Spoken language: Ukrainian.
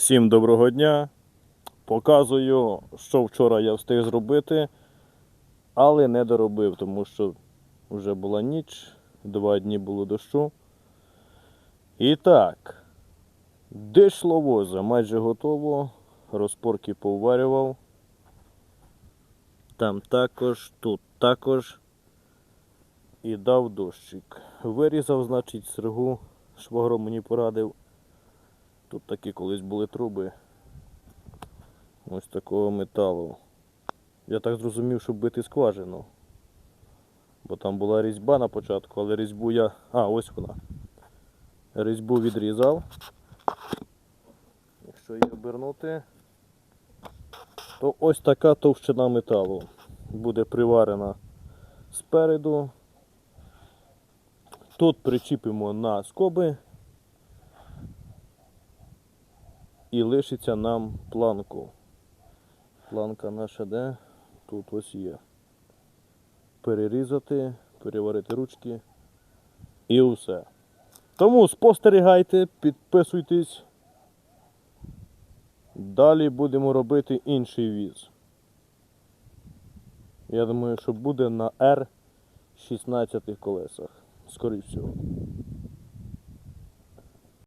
Всім доброго дня. Показую, що вчора я встиг зробити, але не доробив, тому що вже була ніч, два дні було дощу. І так, дишловоза майже готово, розпорки поварював. Там також, тут також. І дав дощик. Вирізав, значить, сергу, швагро мені порадив. Тут такі колись були труби. Ось такого металу. Я так зрозумів, щоб бити скважину. Бо там була різьба на початку, але різьбу я. А, ось вона. Різьбу відрізав. Якщо її обернути, то ось така товщина металу буде приварена спереду. Тут причіпимо на скоби. І лишиться нам планку. Планка наша де? Тут ось є. Перерізати, переварити ручки і все. Тому спостерігайте, підписуйтесь. Далі будемо робити інший віз. Я думаю, що буде на R16 колесах. Скоріше всього.